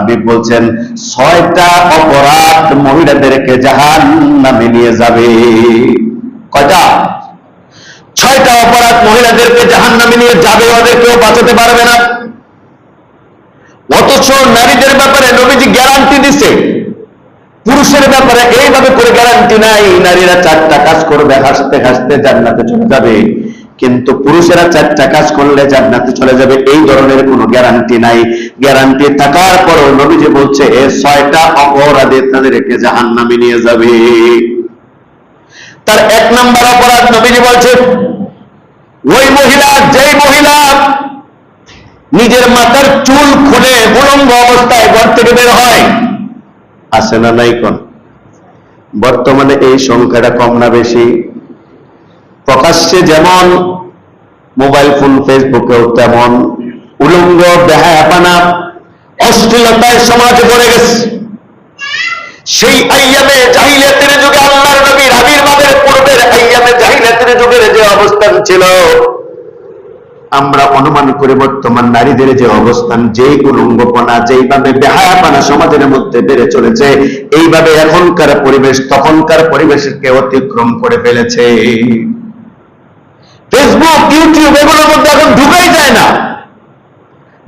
হাবিব বলছেন, ছয়টা অপরাধ মহিলাদেরকে জাহান নামে নিয়ে যাবে। কয়টা? ছয়টা অপরাধ মহিলাদেরকে জাহান নামে নিয়ে যাবে, ওদের কেউ বাঁচাতে পারবে না। অথচ নারীদের ব্যাপারে নবীজি গ্যারান্টি দিছে। পুরুষের ব্যাপারে এইভাবে করে গ্যারান্টি নাই, নারীরা চারটা কাজ করবে হাসতে হাসতে জান্নাতে চলে যাবে। কিন্তু পুরুষেরা চারটা কাজ করলে জান্নাতে চলে যাবে। এই ধরনের কোনো গ্যারান্টি নাই। গ্যারান্টি থাকার পরও নবীজি বলছে, এ ছয়টা অপরাধে তাদেরকে জাহান নামে নিয়ে যাবে। তার এক নম্বর অপরাধ নবীজি বলছে, ওই মহিলা, যেই মহিলা নিজের মাথার চুল খুলে উলঙ্গ অবস্থায় ঘর থেকে বের হয়, আছে না নাই কোন? বর্তমানে এই সংখ্যাটা কম না বেশি? প্রকাশ্যে যেমন মোবাইল ফোন ফেসবুকেও তেমন উলঙ্গ বেহায়াপানা, অশ্লীলতায় সমাজে পড়ে গেছে। সেই আইয়ামে জাহিলিয়াতের যুগে আল্লাহর নবীর আবির্ভাবের পূর্বের আইয়ামে জাহিলিয়াতের যুগের যে অবস্থান ছিল, আমরা অনুমান করে বর্তমান নারীদের যে অবস্থান, যেই উলঙ্গপনা, যেইভাবে বেহায়াপানা সমাজের মধ্যে বেড়ে চলেছে, এইভাবে এখনকার পরিবেশ, তখনকার পরিবেশকে অতিক্রম করে ফেলেছে। ফেসবুক ইউটিউব এগুলোর মধ্যে এখন ঢুকাই যায় না।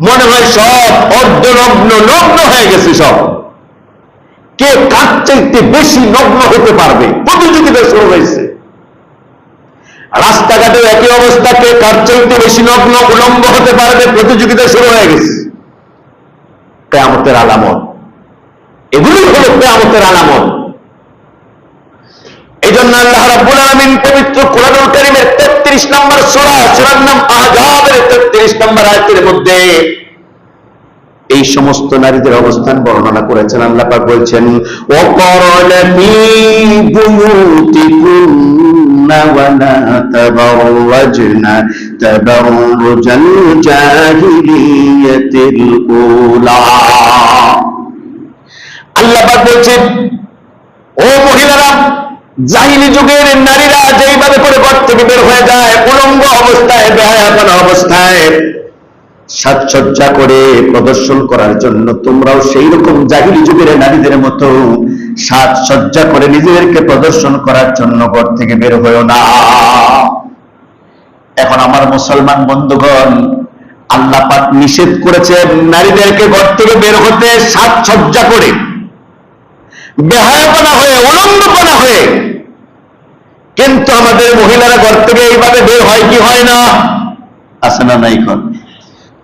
মনে হয় সব অর্ধনগ্ন, নগ্ন হয়ে গেছে সব। কে কার চাইতে বেশি নগ্ন হতে পারবে। প্রতিযোগিতা শুরু হয়েছে। রাস্তাঘাটে একই অবস্থা কে কার চাইতে বেশি নগ্ন উলঙ্গ হতে পারবে প্রতিযোগিতা শুরু হয়ে গেছে। কেয়ামতের আলামত। এগুলি হলো কেয়ামতের আলামত। এই জন্য আল্লাহ রাব্বুল আলামিন পবিত্র কোরআনুল কারীমের 33 নম্বর সূরা, সূরার নাম আহজাবের 33 নম্বর আয়াতের মধ্যে এই সমস্ত নারীদের অবস্থান বর্ণনা করেছেন আল্লাহ পাক বলছেন ও করনা ফি বুয়ুতিকুন্না ওয়া লা তাবাররাজনা তাবাররুজাল জাহিলিয়াতিল উলা. আল্লাহ পাক বলছেন, ও জাহিলি যুগের নারীরা যেইভাবে করে ঘর থেকে বের হয়ে যায়, উলঙ্গ অবস্থায়, বেহায়াপনা অবস্থায়, সাজসজ্জা করে প্রদর্শন করার জন্য তোমরাও সেই রকম জাহিলি যুগের নারীদের মতো সাজসজ্জা করে নিজেদেরকে প্রদর্শন করার জন্য ঘর থেকে বের হয়েও না। এখন আমার মুসলমান বন্ধুগণ আল্লাহ পাক নিষেধ করেছে নারীদেরকে ঘর থেকে বের হতে সাজসজ্জা করে। বেহায়াপনা হয়ে উলঙ্গপনা হয়ে। কিন্তু আমাদের মহিলারা ঘর থেকে এইভাবে বের হয় কি হয় না? আসে না নাই কর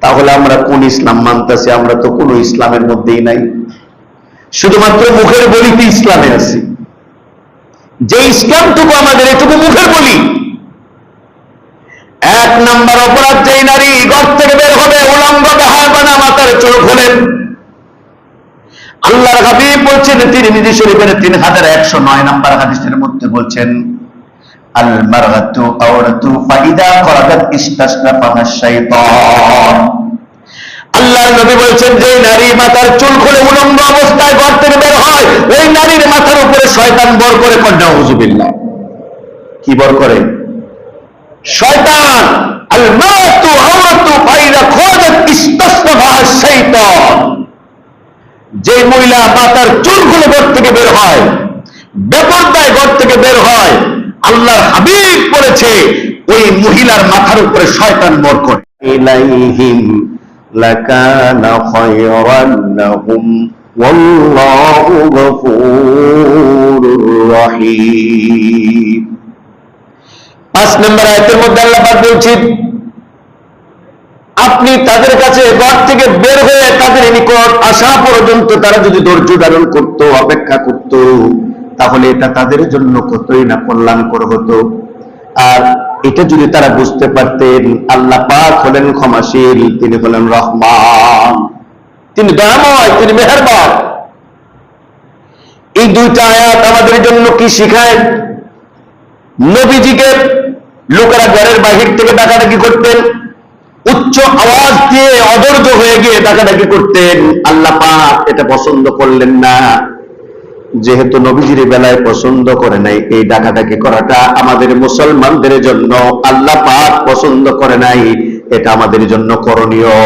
তাহলে আমরা কোন ইসলাম মানতেছি? আমরা তো কোন ইসলামের মধ্যেই নাই। শুধুমাত্র মুখের বলিতে ইসলামে আছি। যে ইসলামটুকু আমাদের, এটুকু মুখের বলি। এক নাম্বার অপরাধ যেই নারী ঘর থেকে বের হবে উলঙ্গ বেহায়াপনা মাথার চোখ খোলেন। আল্লাহর হাবিব বলছেন, তিনি নিজে শরীফের তিন হাজার একশো নয় নাম্বার হাদিসের মধ্যে বলছেন যে নারী মাথার চুল অবস্থায় ঘর হয়, ওই নারীর মাথার উপরে শয়তান বর করে কি বর করে? শয়তান। আল মারাতু আওরাতু ফাইদা করাদাত ইস্তাসরাফাহা শাইতান। যে মহিলা মাতার চুলগুলো ঘর থেকে বের হয় বেপরদায় ঘর থেকে বের হয় আল্লাহর হাবিব বলেছে ওই মহিলার মাথার উপরে শয়তান বর করে ইলাইহিম লাকানা খায়রান লাহুম ওয়াল্লাহু গফুরুর রহিম। পাঁচ নম্বর আয়াতের মধ্যে আল্লাহ পাক বলছেন আপনি তাদের কাছে ঘর থেকে বের হয়ে তাদের নিকট আসা পর্যন্ত তারা যদি ধৈর্য ধারণ করত, অপেক্ষা করত, তাহলে এটা তাদের জন্য কতই না কল্যাণকর হতো। আর এটা যদি তারা বুঝতে পারতেন, আল্লাহ পাক হলেন ক্ষমাশীল, তিনি হলেন রহমান, তিনি দয়াময়, তিনি মেহরবান। এই দুইটা আয়াত আমাদের জন্য কি শিখায়? নবীজিকে লোকেরা ঘরের বাহির থেকে ডাকাডাকি করতেন উচ্চ আওয়াজ দিয়ে অধৈর্য হয়ে গিয়ে ডাকাডাকি করতেন। আল্লাহ পাক এটা পছন্দ করলেন না। যেহেতু নবীজির বেলায় পছন্দ করে নাই এই ডাকাডাকি করাটা আমাদের মুসলমানদের জন্য, আল্লাহ পাক পছন্দ করে নাই, এটা আমাদের জন্য করণীয়।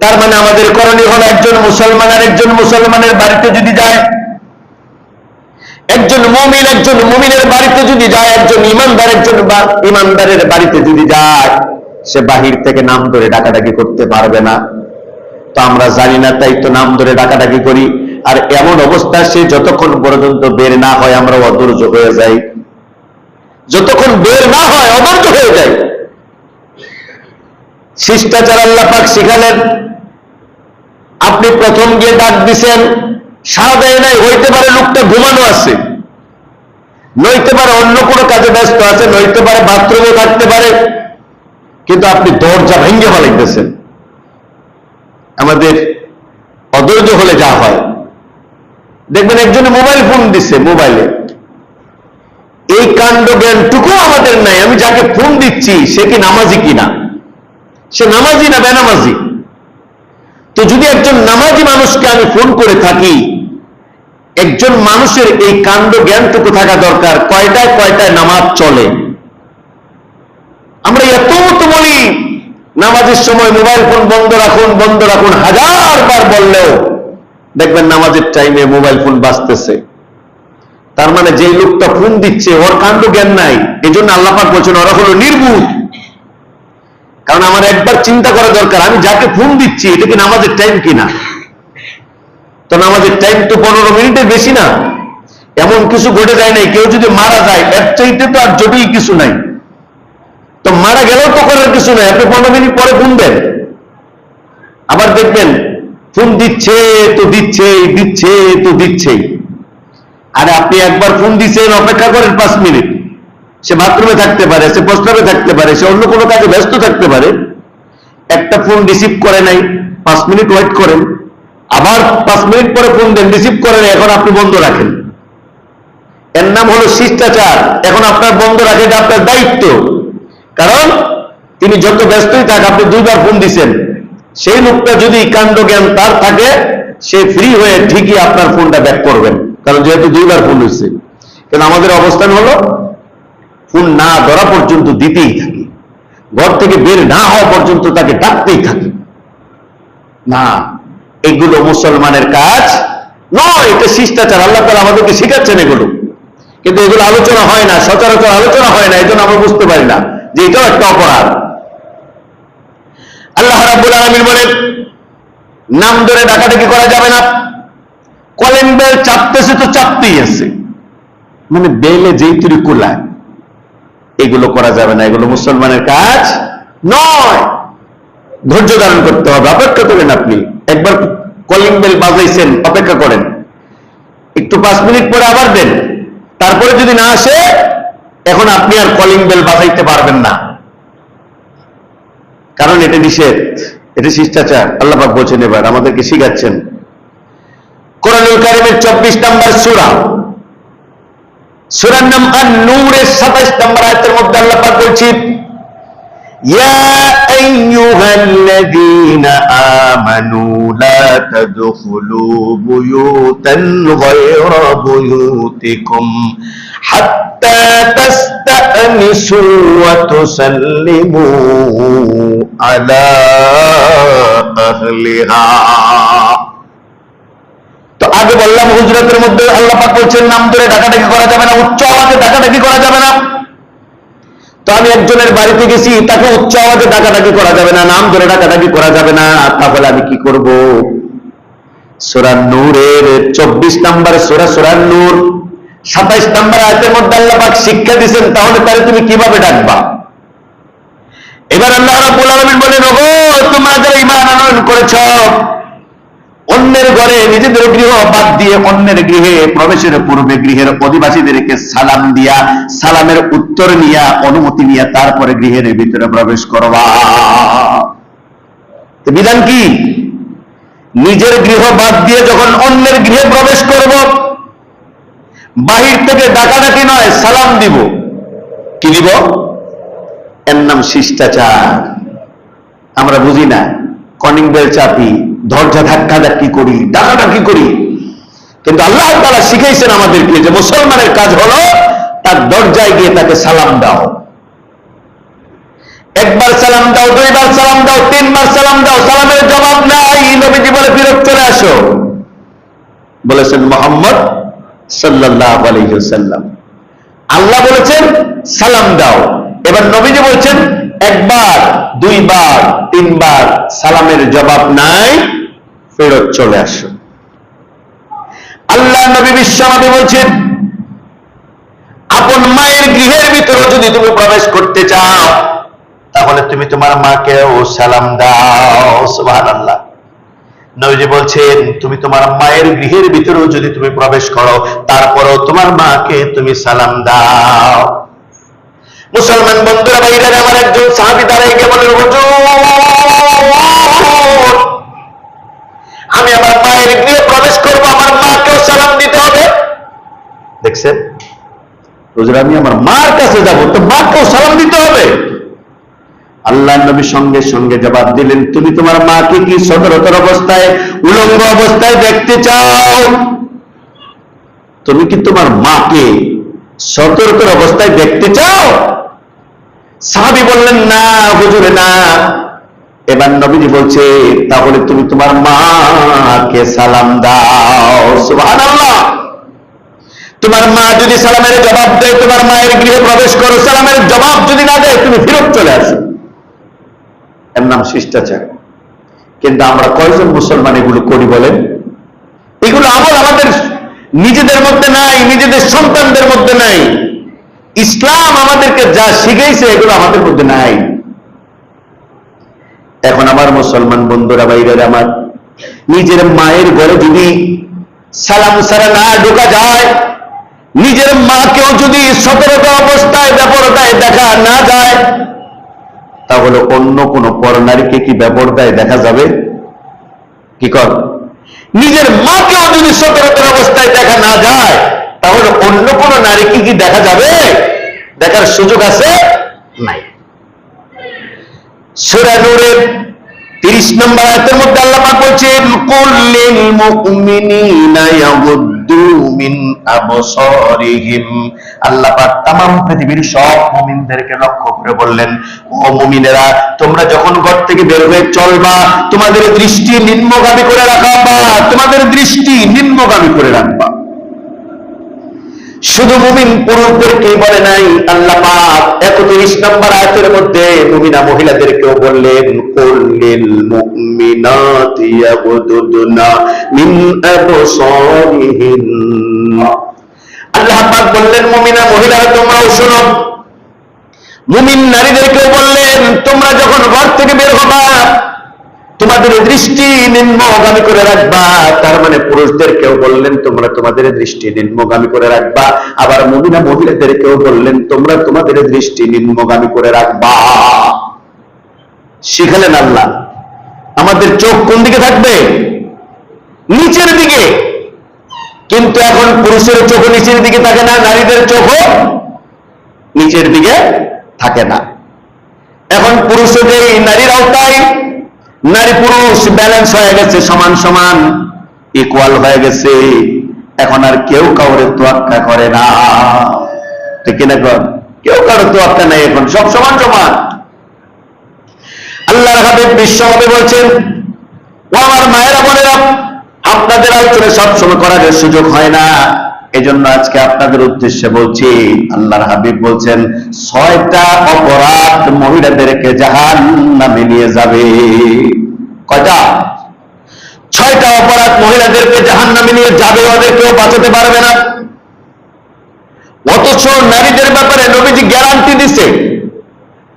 তার মানে আমাদের করণীয় হলো একজন মুসলমান আর একজন মুসলমানের বাড়িতে যদি যায়, একজন মুমিন একজন মুমিনের বাড়িতে যদি যায়, একজন ইমানদার একজন ইমানদারের বাড়িতে যদি যায়। সে বাহির থেকে নাম ধরে ডাকাডাকি করতে পারবে না। তো আমরা জানি না, তাই তো নাম ধরে ডাকাডাকি করি। আর এমন অবস্থা, সে যতক্ষণ পর্যন্ত বের না হয়, আমরা অধৈর্য হয়ে যাই। যতক্ষণ বের না হয়, অধৈর্য হয়ে যায় শিষ্টাচার আল্লাহ পাক শিখালেন, আপনি প্রথম গিয়ে ডাক দিছেন সারা দেয় নাই, হইতে পারে লোকটা ঘুমানো আছে। নইতে পারে অন্য কোনো কাজে ব্যস্ত আছে, নইতে পারে বাথরুমে থাকতে পারে। কিন্তু আপনি দরজা ভেঙে ফেলাইতেছেন। আমাদের অধৈর্য হলে যা হয়। দেখবেন একজনে মোবাইল ফোন দিছে মোবাইলে। এই কাণ্ড জ্ঞানটুকু আমাদের নাই। আমি যাকে ফোন দিচ্ছি, সে কি নামাজি কিনা? সে নামাজি না বেনামাজি? তো যদি একজন নামাজি মানুষকে আমি ফোন করে থাকি, একজন মানুষের এই কাণ্ড জ্ঞানটুকু থাকা দরকার। কয়টায় কয়টায় নামাজ চলে? আমরা এত বলি, নামাজের সময় মোবাইল ফোন বন্ধ রাখুন বন্ধ রাখুন, হাজার বার বললেও, দেখবেন নামাজের টাইমে মোবাইল ফোন বাজতেছে। তার মানে যে লোকটা ফোন দিচ্ছে, ওর কাণ্ড জ্ঞান নাই। এই জন্য আল্লাপাক বলছেন, ওরা হলো নির্বুধ কারণ আমার একবার চিন্তা করা দরকার, আমি যাকে ফোন দিচ্ছি, এটা কি নামাজের টাইম কিনা? তো নামাজের টাইম তো পনেরো মিনিটের বেশি না। এমন কিছু ঘটে যায় নাই, কেউ যদি মারা যায়, এর চাইতে তো আর জটিল কিছু নাই। তো মারা গেলেও তো করার কিছু নাই। আপনি পনেরো মিনিট পরে ফোন দেন আবার দেখবেন, ফোন দিচ্ছে তো দিচ্ছেই দিচ্ছে তো দিচ্ছেই। আর আপনি একবার ফোন দিচ্ছেন অপেক্ষা করেন পাঁচ মিনিট। সে বাথরুমে থাকতে পারে, সে প্রস্তাবে থাকতে পারে, সে অন্য কোনো কাজে ব্যস্ত থাকতে পারে। একটা ফোন রিসিভ করে নাই, পাঁচ মিনিট ওয়েট করেন। আবার পাঁচ মিনিট পরে ফোন দেন, রিসিভ করেন এখন আপনি বন্ধ রাখেন। এর নাম হলো শিষ্টাচার। এখন আপনার বন্ধ রাখে আপনার দায়িত্ব। কারণ তিনি যত ব্যস্তই থাক, আপনি দুইবার ফোন দিচ্ছেন সেই লোকটা যদি কাণ্ড জ্ঞান তার থাকে, সে ফ্রি হয়ে ঠিকই আপনার ফোনটা ব্যাক করবেন। কারণ যেহেতু দুইবার ফোন হয়েছে কিন্তু আমাদের অবস্থান হলো ফোন না ধরা পর্যন্ত দিতেই থাকি। ঘর থেকে বের না হওয়া পর্যন্ত তাকে ডাকতেই থাকি। না, এগুলো মুসলমানের কাজ নয়, এটা শিষ্টাচার। আল্লাহ তালা আমাদেরকে শিখাচ্ছেন এগুলো। কিন্তু এগুলো আলোচনা হয় না, সচরাচর আলোচনা হয় না এই আমরা বুঝতে পারি না। যে এটাও একটা অপরাধ। আল্লাহ রাব্বুল আলামিন বলেন, নাম ধরে ডাকাডাকি করা যাবে না। কলেন বেল চাপতেছে তো চাপতেই আছে। মানে বেলে যেই তুরি কুলায়। এগুলো করা যাবে না, এগুলো মুসলমানের কাজ নয়। ধৈর্য ধারণ করতে হবে, অপেক্ষা করেন আপনি। একবার কলিং বেল বাজাইছেন, অপেক্ষা করেন। একটু পাঁচ মিনিট পরে আবার দেন। তারপরে যদি না আসে এখন আপনি আর কলিং বেল বাজাইতে পারবেন না কারণ এটা নিষেধ এটা শিষ্টাচার আল্লাপাক বলছেন এবার আমাদেরকে শিখাচ্ছেন কোরআনুল কারিমের চব্বিশ নম্বর সুরা সুরার নাম আর নূরের সাতাইশ নম্বর আয়তের মধ্যে আল্লাপাক বলছি يا أيها الذين آمنوا لا تدخلوا بيوتا غير بيوتكم حتى تستأنسوا وتسلموا على أهلها তো আগে বললাম হুজরতের মধ্যে আল্লাহ পাক বলছেন নাম ধরে ডাকাডাকি করা যাবে না উচ্চ আওয়াজে ডাকাডাকি করা যাবে না তো আমি একজনের বাড়িতে গেছি তাকে উচ্চ আওয়াজে ডাকাডাকি করা যাবে না নাম ধরে ডাকাডাকি করা যাবে না তাহলে আমি কি করব সোরা নূরের চব্বিশ নম্বর সোরা সোরা নূর সাতাইশ নম্বর আয়তের মধ্যে আল্লাহাক শিক্ষা দিচ্ছেন তাহলে তাহলে তুমি কীভাবে ডাকবা? এবার আল্লাহ রাব্বুল আলামিন বলেন, ওগো, তোমরা যারা ঈমান আনয়ন করেছ, অন্যের ঘরে নিজেদের গৃহ বাদ দিয়ে অন্যের গৃহে প্রবেশের পূর্বে গৃহের অধিবাসীদেরকে সালাম দিয়া, সালামের উত্তর নিয়া, অনুমতি নিয়া তারপরে গৃহের ভিতরে প্রবেশ করবা। বিধান কি? নিজের গৃহ বাদ দিয়ে যখন অন্যের গৃহে প্রবেশ করব বাহির থেকে ডাকাডাকি নয়, সালাম দিব। কি দিব এর নাম শিষ্টাচার। আমরা বুঝি না কনিং বেল চাপি, দরজা ধাক্কা ধাক্কি করি, ডাকাডাকি করি। কিন্তু আল্লাহ তারা শিখাইছেন আমাদেরকে যে মুসলমানের কাজ হলো তার দরজায় গিয়ে তাকে সালাম দাও। একবার সালাম দাও, দুইবার সালাম দাও, তিনবার সালাম দাও, সালামের জবাব নাই। নবীজি বলে, ফিরত চলে আসো। বলেছেন, মোহাম্মদ সাল্লাহ আল্লাহ বলেছেন, সালাম দাও। এবার নবীজি বলছেন, একবার, দুইবার, তিনবার সালামের জবাব নাই, ফেরত চলে আসো। আল্লাহ নবী বিশ্বনবী বলছেন, আপন মায়ের গৃহের ভিতরে যদি তুমি প্রবেশ করতে চাও, তাহলে তুমি তোমার মাকেও সালাম দাও, সুবহানাল্লাহ। নবীজি বলছেন, তুমি তোমার মায়ের গৃহের ভিতরেও যদি তুমি প্রবেশ করো, তারপরও তোমার মাকে তুমি সালাম দাও। মুসলমান বন্ধুরা বাইরে আমার একজন সাহাবি দাঁড়াই গিয়ে বলেন আমি আমার মায়ের গৃহে প্রবেশ করব, আমার মাকেও সালাম দিতে হবে। দেখছেন? হুজুর, আমি আমার মার কাছে যাব, তো মাকেও সালাম দিতে হবে। আল্লাহ নবী সঙ্গে সঙ্গে জবাব দিলেন, তুমি তোমার মাকে কি সতর্কতার অবস্থায়, উলঙ্গ অবস্থায় দেখতে চাও? তুমি কি তোমার মাকে সতর্কের অবস্থায় দেখতে চাও? সাহাবি বললেন, না, হুজুরে, না। এবার নবীজি বলছে, তাহলে তুমি তোমার মাকে সালাম দাও। তোমার মা যদি সালামের জবাব দেয়, তোমার মায়ের গৃহে প্রবেশ করো, সালামের জবাব যদি না দেয়, তুমি ফিরত চলে আসো। এর নাম শিষ্টাচার। কিন্তু আমরা কয়জন মুসলমান এগুলো করি বলেন? এগুলো আমল আমাদের নিজেদের মধ্যে নাই, নিজেদের সন্তানদের মধ্যে নাই। ইসলাম আমাদেরকে যা শিখেছে এগুলো আমাদের মধ্যে নাই। এখন আমার মুসলমান বন্ধুরা বাইরে আমার, নিজের মায়ের ঘরে যদি সালাম সারা না ঢোকা যায়, নিজের মাকেও যদি সতর্ক অবস্থায় ব্যাপারতায় দেখা না যায় তাহলে অন্য কোন পরনারীকে কি ব্যাপারতায় দেখা যাবে? কি কর? নিজের মাকেও যদি সতর্কের অবস্থায় দেখা না যায়, তাহলে অন্য কোন নারীকে কি দেখা যাবে? দেখার সুযোগ আছে? নাই। 30 নম্বর আয়াতের মধ্যে আল্লাহ আল্লাহ পাক তাম পৃথিবীর সব মুমিনদেরকে লক্ষ্য করে বললেন, ও মুমিনেরা, তোমরা যখন ঘর থেকে বের হয়ে চলবা, তোমাদের দৃষ্টি নিম্নগামী করে তোমাদের দৃষ্টি নিম্নগামী করে রাখবা। শুধু মুমিন পুরুষদেরকে বলে নাই আল্লাহ পাক একত্রিশ নম্বর আয়াতের মধ্যে মুমিনা মহিলাদেরকেও বললেন কুল্লিল মিন বললেন, মুমিনা মহিলারা তোমরাও শোনো। মুমিন নারীদেরকেও বললেন, তোমরা যখন ঘর থেকে বের হবা, তোমাদের দৃষ্টি নিম্নগামী করে রাখবা। তার মানে পুরুষদেরকেও বললেন, তোমরা তোমাদের দৃষ্টি নিম্নগামী করে রাখবা। আবার মহিলা মহিলাদেরকেও বললেন, তোমরা তোমাদের দৃষ্টি নিম্নগামী করে রাখবা। শিখালেন আল্লাহ, আমাদের চোখ কোন দিকে থাকবে? নিচের দিকে। কিন্তু এখন পুরুষের চোখ নিচের দিকে থাকে না, নারীদের চোখও নিচের দিকে থাকে না। এখন পুরুষদের নারীর আওতায় নারী পুরুষ ব্যালেন্স হয়ে গেছে, সমান সমান ইকুয়াল হয়ে গেছে। এখন আর কেউ কাউরে তোয়াক্কা করে না। ঠিক কর কেউ কারও তোয়াক্কা নেই এখন, সব সমান সমান। আল্লাহর হাবিব বিশ্ব হবে বলছেন, ও আমার মায়েরা বোনেরা আপনাদের আলোচনা সবসময় করার সুযোগ হয় না। এজন্য আজকে আপনাদের উদ্দেশ্যে বলছি, আল্লাহর হাবিব বলছেন, ছয়টা অপরাধ মহিলাদেরকে জাহান নামে নিয়ে যাবে। কয়টা? ছয়টা অপরাধ মহিলাদেরকে জাহান নামে নিয়ে যাবে, ওদের কেউ বাঁচাতে পারবে না। অথচ নারীদের ব্যাপারে নবীজি গ্যারান্টি দিছে।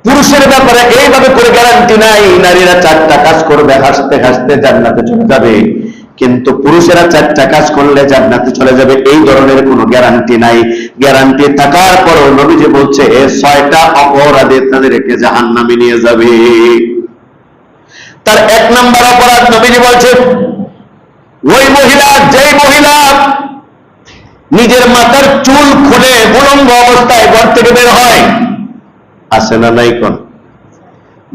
পুরুষের ব্যাপারে এইভাবে করে গ্যারান্টি নাই, নারীরা চারটা কাজ করবে, হাসতে হাসতে জান্নাতে চলে যাবে। কিন্তু পুরুষেরা চারটা কাজ করলে জান্নাতে চলে যাবে। এই ধরনের কোনো গ্যারান্টি নাই। গ্যারান্টি থাকার পরও নবীজি বলছে, এ ছয়টা অপরাধে তাদেরকে জাহান নামে নিয়ে যাবে। তার এক নম্বর অপরাধ নবীজি বলছে, ওই মহিলা, যেই মহিলা নিজের মাথার চুল খুলে উলঙ্গ অবস্থায় ঘর থেকে বের হয় আসে না নাই কোন?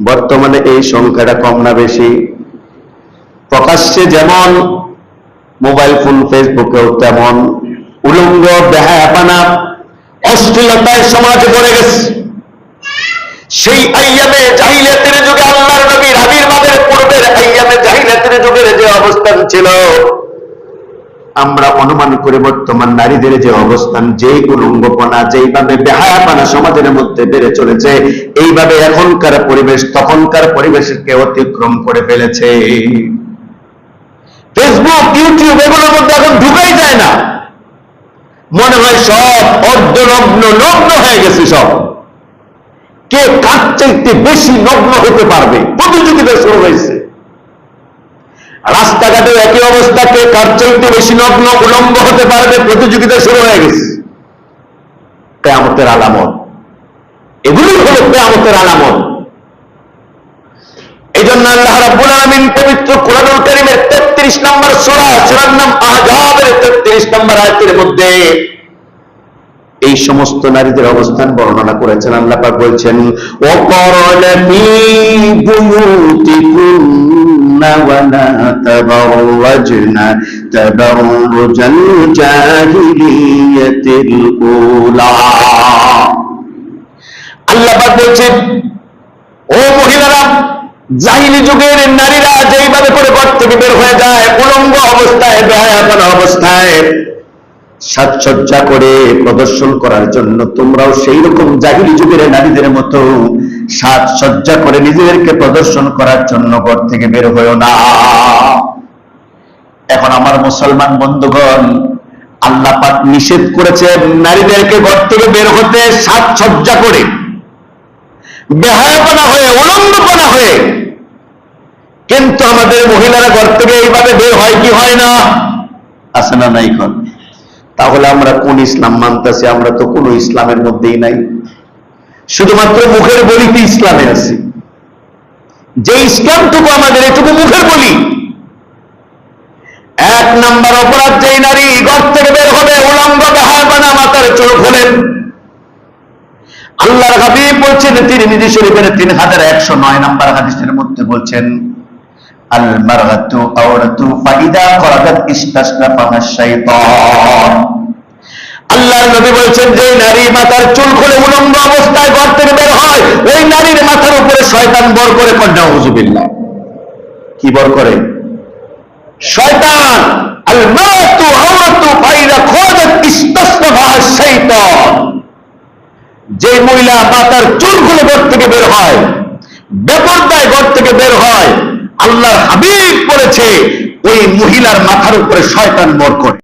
বর্তমানে এই সংখ্যাটা কম না বেশি? প্রকাশ্যে যেমন মোবাইল ফোন, ফেসবুকেও তেমন উলঙ্গ দেহায়াপানা অশ্লীলতায় সমাজ পড়ে গেছে। সেই আইয়ামে জাহিলিয়াতের যুগে আল্লাহর নবীর আবির্ভাবের পূর্বের আইয়ামে জাহিলিয়াতের যুগের যে অবস্থান ছিল, আমরা অনুমান করে বর্তমান নারীদের যে অবস্থান যে উলঙ্গপনা, যেইভাবে বেহায়াপনা সমাজের মধ্যে বেড়ে চলেছে, এইভাবে এখনকার পরিবেশ, তখনকার পরিবেশকে অতিক্রম করে ফেলেছে। ফেসবুক ইউটিউব এগুলোর মধ্যে এখন ঢুকাই যায় না। মনে হয় সব অর্ধনগ্ন, নগ্ন হয়ে গেছে সব। কে কার চাইতে বেশি নগ্ন হতে পারবে? প্রতিযোগিতা শুরু হয়েছে। রাস্তাঘাটে একই অবস্থা, কে কার চাইতে বেশি নগ্ন উলঙ্গ হতে পারবে? প্রতিযোগিতা শুরু হয়ে গেছে। কেয়ামতের আলামত। এগুলোই হলো কেয়ামতের আলামত। এই জন্য আল্লাহ রাব্বুল আলামিন পবিত্র কোরআনুল কারীমের 33 নম্বর সূরা, সূরার নাম আহজাবের 33 নম্বর আয়াতের মধ্যে এই সমস্ত নারীদের অবস্থান বর্ণনা করেছেন আল্লাহ পাক বলছেন আল্লাহ বলছেন, ও মহিলারা জাহিলি যুগের নারীরা যেইভাবে করে ঘর থেকে বের হয়ে যায়, উলঙ্গ অবস্থায়, বেহায়াপনা অবস্থায়, সাজসজ্জা করে প্রদর্শন করার জন্য তোমরাও সেই রকম জাহিলি যুগের নারীদের মতো সাজসজ্জা করে নিজেদেরকে প্রদর্শন করার জন্য ঘর থেকে বের হয়েও না। এখন আমার মুসলমান বন্ধুগণ, আল্লাহ পাক নিষেধ করেছেন নারীদেরকে ঘর থেকে বের হতে সাজসজ্জা করে। বেহায়াপনা হয়ে, উলঙ্গপনা হয়ে কিন্তু আমাদের মহিলারা ঘর থেকে এইভাবে বের হয় কি হয় না? আছে না নাই কর তাহলে আমরা কোন ইসলাম মানতেছি? আমরা তো কোন ইসলামের মধ্যেই নাই। শুধুমাত্র মুখের বলিতে ইসলামে আছি। যে ইসলামটুকু আমাদের, এটুকু মুখের বলি। এক নাম্বার অপরাধ, যেই নারী ঘর থেকে বের হবে, উলঙ্গ বেহায়াপনা মাথার চোখ হলেন। আল্লাহর হাবিব বলছেন, তিরমিজি শরীফের তিন হাজার একশো নয় নাম্বার হাদিসের মধ্যে বলছেন মারগাতু আওরাতু ফাইদা করাদাত ইস্তাসরাফাহা শাইতান। আল্লাহর নবী বলছেন যে নারী মাথার চুল খুলে উলঙ্গ অবস্থায় ঘর থেকে বের হয়, ওই নারীর মাথার উপরে শয়তান বর করে কন্যা হুজুবিল্লাহ কি বর করে? শয়তান আল মারাতু আওরাতু ফাইদা করাদাত ইস্তাসরাফাহা শাইতান। যে মহিলা মাতার চুল খুলে ঘর থেকে বের হয়, বেপরদায় ঘর থেকে বের হয় আল্লাহর হাবিব বলেছে ওই মহিলার মাথার উপরে শয়তান মর করে।